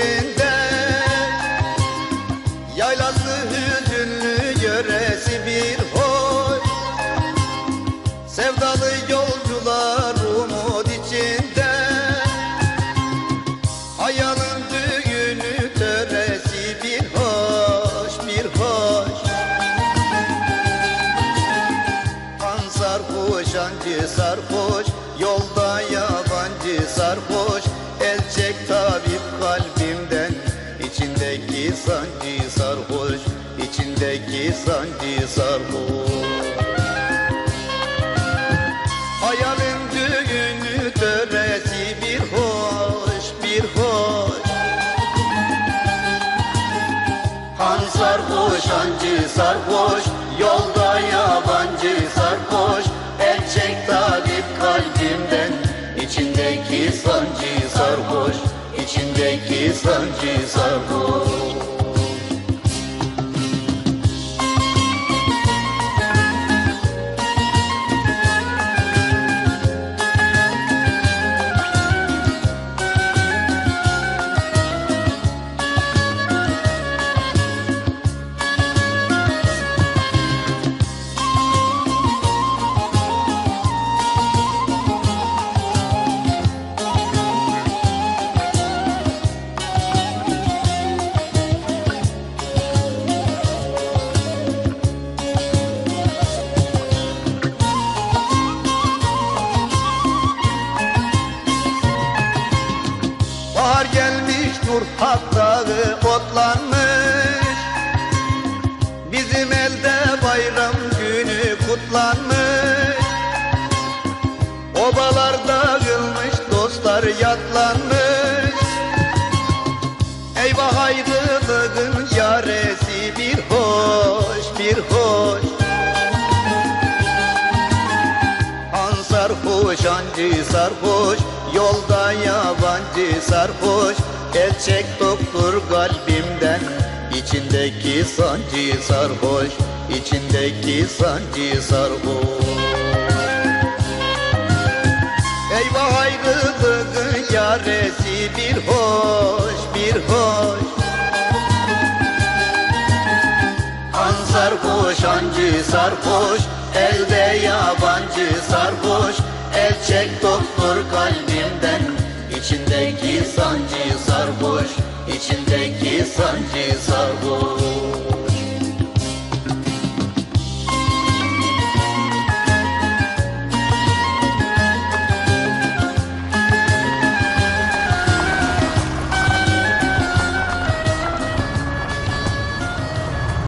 içinde Yaylası hüzünlü yöresi bir hoy Sevdalı yolcular umut içinde. Hayalın düğünü töresi bir hoş bir hoş. Kansar sarhoş ancı sarhoş yol sancı sarhoş İçindeki sancı sarhoş. Hayalin düğünü töresi bir hoş bir hoş. Han sarhoş hancı sarhoş Yolda yabancı sarhoş. El çek tabip kalbimden İçindeki sancı sarhoş İçindeki sancı sarhoş dur dağı otlanmış. Bizim elde bayram günü kutlanmış. Obalar dağılmış dostlar yatlanmış. Eyvah ayrılığın yaresi bir hoş bir hoş. An sarhoş ancı sarhoş Yolda yabancı sarhoş El çek doktor kalbimden. İçindeki sancı sarhoş İçindeki sancı sarhoş. Eyvah ayrılığın yaresi bir hoş bir hoş. An sarhoş ancı sarhoş Elde yabancı sarhoş. El çek doktor kalbimden İçindeki sancı sarhoş İçindeki sancı sarhoş